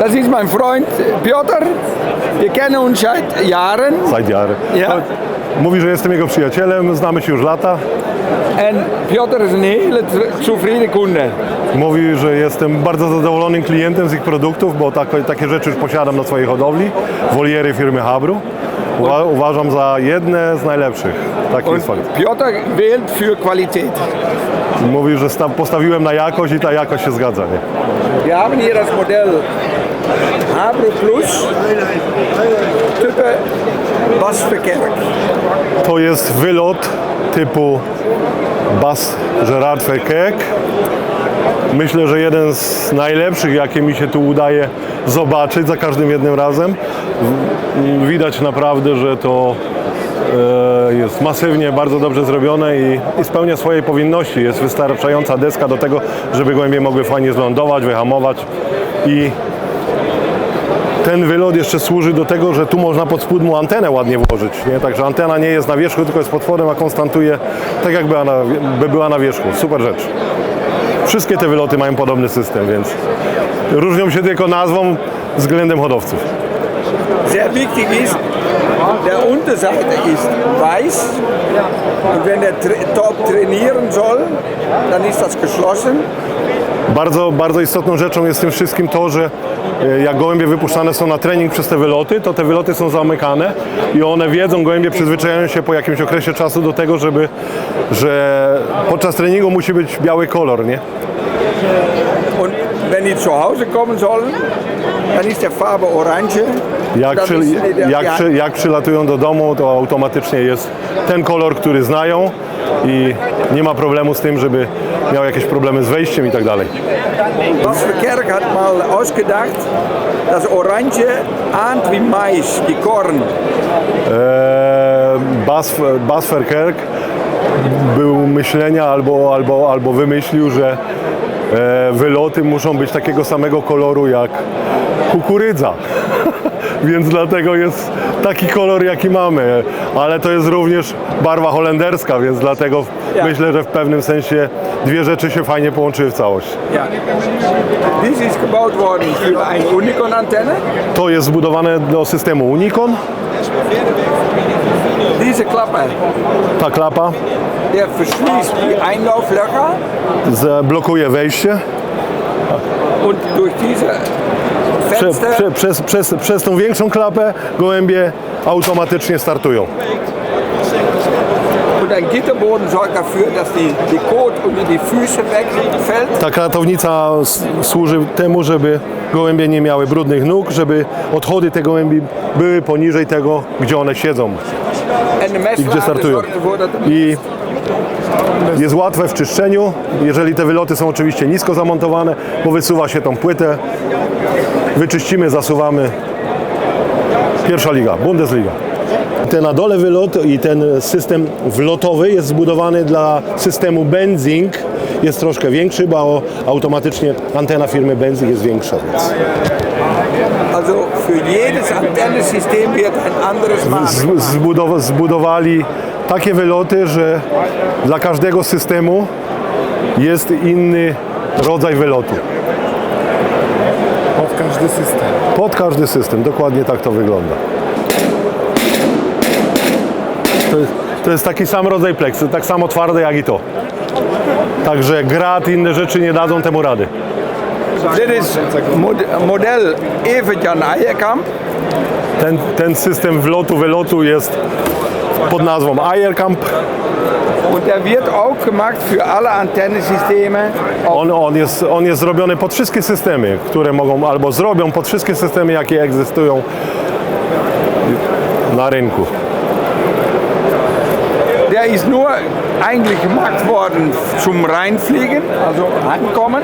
Das ist mein Freund Piotr. Wir kennen uns seit Jahren. Seit Jahre. Ja. Mówi, że jestem jego przyjacielem, znamy się już lata. En Piotr is een hele Kunde. Mówi, że jestem bardzo zadowolonym klientem z ich produktów, bo tak, takie rzeczy już posiadam na swojej hodowli. Woliery firmy Habru. Uwa, uważam za jedne z najlepszych. Taki jest fakt. Piotr wählt für Qualität. Mówi, że sta, postawiłem na jakość i ta jakość się zgadza. Nie? Wir haben hier das Modell Habro Plus. Type Bas Verkerk. To jest wylot typu Bas Gerard Verkeek. Myślę, że jeden z najlepszych, jakie mi się tu udaje zobaczyć za każdym jednym razem. Widać naprawdę, że to e, jest masywnie, bardzo dobrze zrobione i, i spełnia swoje powinności. Jest wystarczająca deska do tego, żeby gołębie mogły fajnie zlądować, wyhamować i ten wylot jeszcze służy do tego, że tu można pod spód mu antenę ładnie włożyć. Nie? Także antena nie jest na wierzchu, tylko jest pod spodem, a konstantuje tak jakby była na, by była na wierzchu. Super rzecz. Wszystkie te wyloty mają podobny system, więc różnią się tylko nazwą względem hodowców. Sehr wichtig ist, der Unterseite ist weiß. Und wenn der Top trainieren soll, dann ist das geschlossen. Bardzo, bardzo istotną rzeczą jest w tym wszystkim to, że e, jak gołębie wypuszczane są na trening przez te wyloty, to te wyloty są zamykane i one wiedzą, gołębie przyzwyczajają się po jakimś okresie czasu do tego, żeby, że podczas treningu musi być biały kolor, nie? Und wenn die zu Hause kommen sollen, dann ist der Farbe Orange. Jak, przy, jak, ja, przy, jak przylatują do domu, to automatycznie jest ten kolor, który znają i nie ma problemu z tym, żeby miał jakieś problemy z wejściem i tak dalej. Bas Verkerk hat mal ausgedacht, das Orange ahnt wie Mais, wie Korn. Eee, Bas, Bas Verkerk był myślenia albo, albo, albo wymyślił, że e, wyloty muszą być takiego samego koloru jak kukurydza. Więc dlatego jest taki kolor, jaki mamy. Ale to jest również barwa holenderska, więc dlatego Ja. myślę, że w pewnym sensie dwie rzeczy się fajnie połączyły w całość. Ja. Dies ist gebaut worden für eine Unicorn-Antenne. To jest zbudowane do systemu Unicon, Diese Klappe, ta klapa der verschließt die Einlauflöcher blokuje wejście. und durch diese Prze, prze, przez, przez, przez tą większą klapę gołębie automatycznie startują. Ta kratownica służy temu, żeby gołębie nie miały brudnych nóg, żeby odchody te gołębi były poniżej tego, gdzie one siedzą i gdzie startują. I jest łatwe w czyszczeniu, jeżeli te wyloty są oczywiście nisko zamontowane, bo wysuwa się tą płytę, wyczyścimy, zasuwamy. Pierwsza liga, Bundesliga. Ten na dole wylot i ten system wlotowy jest zbudowany dla systemu Benzing. Jest troszkę większy, bo automatycznie antena firmy Benzing jest większa. Więc Also für jedes Antennensystem wird ein anderes Maß. z- zbudow- zbudowali takie wyloty, że dla każdego systemu jest inny rodzaj wylotu. Pod każdy system. Pod każdy system, dokładnie tak to wygląda. To jest, to jest taki sam rodzaj pleksy, tak samo twarde jak i to. Także grat i inne rzeczy nie dadzą temu rady. Dit is mod- model Evert-Jan Eierkamp. Ten, ten system wlotu, wylotu jest pod nazwą Eierkamp. Und der wird auch gemacht für alle Antennensysteme. On, on, jest, on jest zrobiony pod wszystkie systemy, które mogą, albo zrobią pod wszystkie systemy, jakie egzystują na rynku. Der ist nur eigentlich gemacht worden zum Reinfliegen, also ankommen.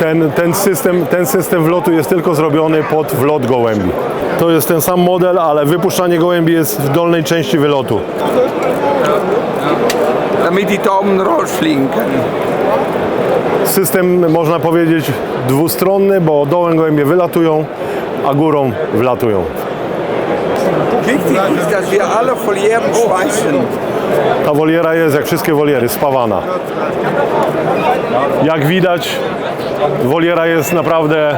Ten, ten, system, ten system wlotu jest tylko zrobiony pod wlot gołębi. To jest ten sam model, ale wypuszczanie gołębi jest w dolnej części wylotu. damit die Tauben rausfliegen. System, można powiedzieć, dwustronny, bo dołem gołębie wylatują, a górą wlatują. Wichtig ist, dass wir alle Folieren schweißen. Ta woliera jest, jak wszystkie woliery, spawana. Jak widać, woliera jest naprawdę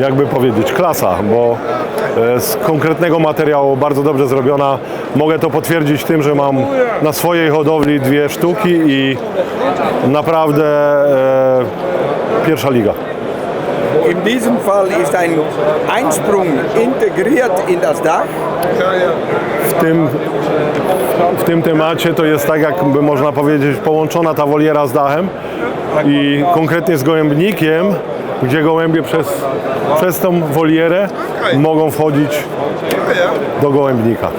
jakby powiedzieć, klasa, bo e, z konkretnego materiału bardzo dobrze zrobiona. Mogę to potwierdzić tym, że mam na swojej hodowli dwie sztuki i naprawdę e, pierwsza liga. In diesem Fall ist ein Einsprung integriert in das Dach. W tym, w tym temacie to jest tak, jakby można powiedzieć, połączona ta woliera z dachem i konkretnie z gołębnikiem, gdzie gołębie przez, przez tą wolierę mogą wchodzić do gołębnika.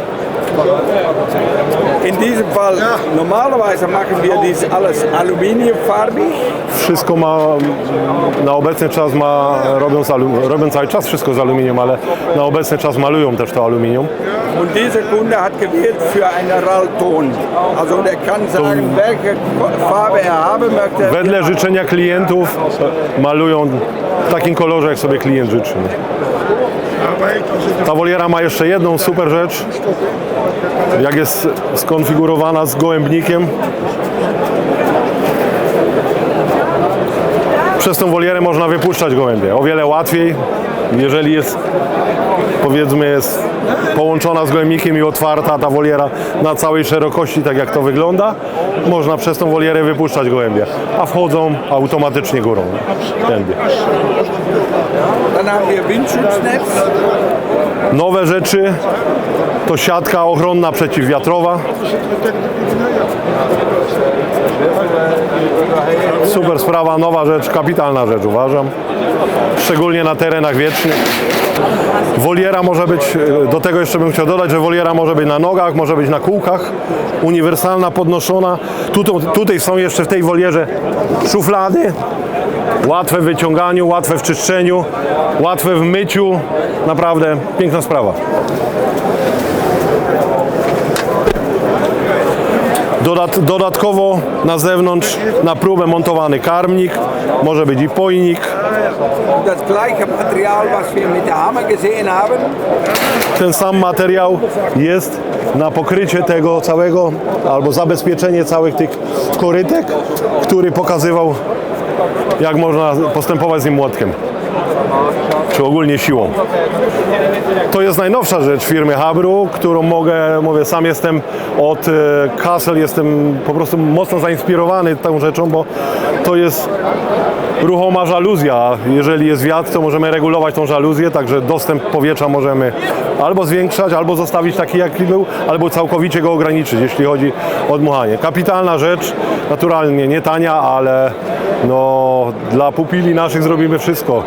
In diesem Fall, normalerweise machen wir dies alles aluminiumfarbig. Wszystko ma, na obecny czas ma, robią, z alu- robią cały czas wszystko z aluminium, ale na obecny czas malują też to aluminium. Und dieser Kunde hat gewählt für einen Rallton. Also der kann sagen, welche Farbe er haben möchte. Wedle życzenia klientów malują w takim kolorze, jak sobie klient życzy. Ta woliera ma jeszcze jedną super rzecz. Jak jest skonfigurowana z gołębnikiem. Przez tą wolierę można wypuszczać gołębie. O wiele łatwiej, jeżeli jest powiedzmy jest połączona z gołębnikiem i otwarta ta woliera na całej szerokości, tak jak to wygląda, można przez tą wolierę wypuszczać gołębie, a wchodzą automatycznie górą. Tędy. Nowe rzeczy to siatka ochronna przeciwwiatrowa. Super sprawa, nowa rzecz, kapitalna rzecz uważam. Szczególnie na terenach wiecznych. Woliera może być, do tego jeszcze bym chciał dodać, że woliera może być na nogach, może być na kółkach, uniwersalna, podnoszona. Tutaj, tutaj są jeszcze w tej wolierze szuflady, łatwe w wyciąganiu, łatwe w czyszczeniu, łatwe w myciu. Naprawdę piękna sprawa. Dodatkowo na zewnątrz na próbę montowany karmnik, może być i pojnik. Ten sam materiał jest na pokrycie tego całego albo zabezpieczenie całych tych korytek, który pokazywał jak można postępować z nim młotkiem czy ogólnie siłą. To jest najnowsza rzecz firmy Habru, którą mogę, mówię, sam jestem od e, Kassel, jestem po prostu mocno zainspirowany tą rzeczą, bo to jest ruchoma żaluzja. Jeżeli jest wiatr, to możemy regulować tą żaluzję, także dostęp powietrza możemy albo zwiększać, albo zostawić taki, jaki był, albo całkowicie go ograniczyć, jeśli chodzi o dmuchanie. Kapitalna rzecz, naturalnie nie tania, ale no, dla pupili naszych zrobimy wszystko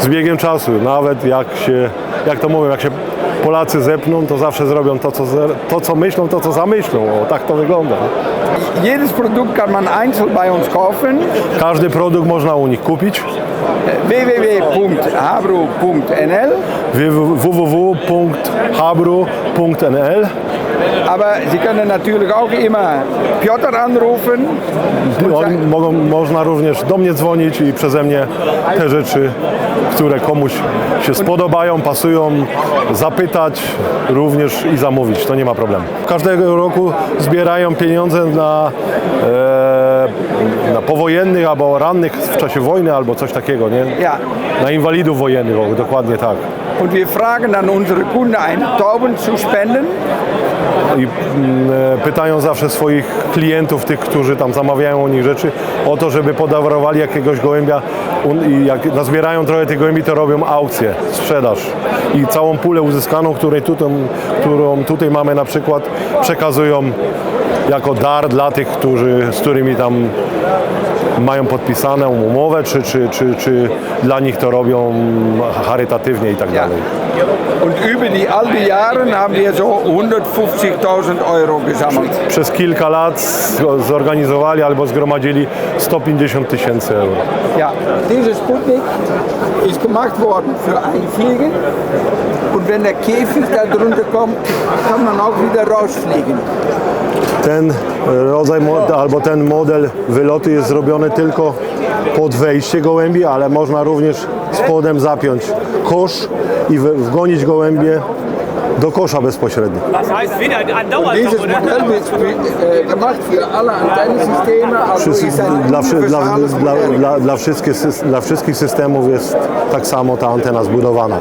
z biegiem czasu. Nawet jak się, jak to mówią, jak się Polacy zepną, to zawsze zrobią to, co, to, co myślą, to, co zamyślą. O, tak to wygląda. Jedes Produkt kann man einzeln bei uns kaufen. Każdy produkt można u nich kupić. www.habru.nl www.habru.nl Aber Sie können natürlich auch immer Piotr anrufen. On, mogą, można również do mnie dzwonić i przeze mnie te rzeczy, które komuś się spodobają, pasują, zapytać również i zamówić. To nie ma problemu. Każdego roku zbierają pieniądze na, e, na powojennych albo rannych w czasie wojny albo coś takiego, nie? Ja. Na inwalidów wojennych, o, dokładnie tak. Und wir fragen dann unsere Kunden, einen Tauben zu spenden. i mm, e, pytają zawsze swoich klientów, tych, którzy tam zamawiają u nich rzeczy, o to, żeby podarowali jakiegoś gołębia i jak nazbierają trochę tych gołębi, to robią aukcję, sprzedaż. I całą pulę uzyskaną, której tutaj, którą tutaj mamy na przykład, przekazują jako dar dla tych, którzy, z którymi tam mają podpisaną umowę, czy, czy, czy, czy dla nich to robią charytatywnie i tak dalej. Und über die all die Jahre haben wir so 150.000 Euro gesammelt. przez kilka lat zorganizowali albo zgromadzili 150 tysięcy euro. Ja, dieser Sputnik ist gemacht worden für Einfliegen. Und wenn der Käfig da drunter kommt, kann man auch wieder rausfliegen. Ten rodzaj albo ten model wylotu jest zrobiony tylko pod wejście gołębi, ale można również spodem zapiąć kosz i wgonić gołębie do kosza bezpośrednio. Dieses? Modell wird gemacht für alle Antennensysteme, wszystkich, dla wszystkich systemów jest tak samo ta antena zbudowana.